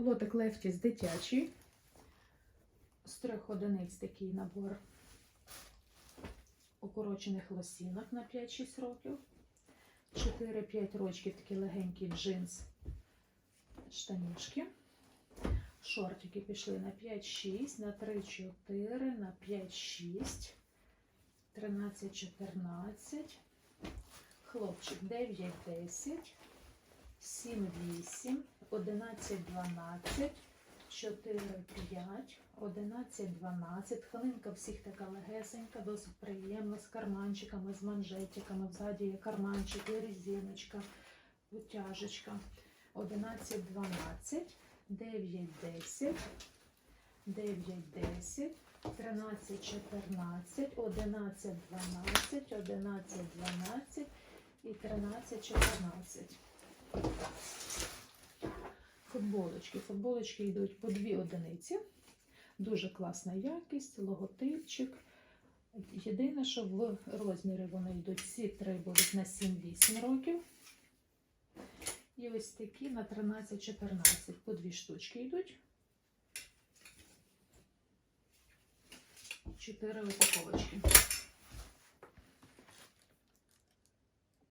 Лотик Лефтіс дитячий. З трьох одиниць такий набор укорочених лосінок на 5-6 років. 4-5 рочків такий легенький джинс штанішки. Шортики пішли на 5-6, на 3-4, на 5-6, 13-14, хлопчик 9-10, 7-8, 11-12, 4-5, 11-12. Тканинка всіх така легесенька, досить приємна, з карманчиками, з манжетиками. Взаді є карманчики, резиночка, утяжечка. 11-12, 9-10, 9-10, 13-14, 11-12, 11-12 і 13-14. Футболочки. Футболочки йдуть по дві одиниці. Дуже класна якість, логотипчик. Єдине, що в розмірі вони йдуть, всі три будуть на 7-8 років. І ось такі на 13-14 по дві штучки йдуть. Чотири упаковочки.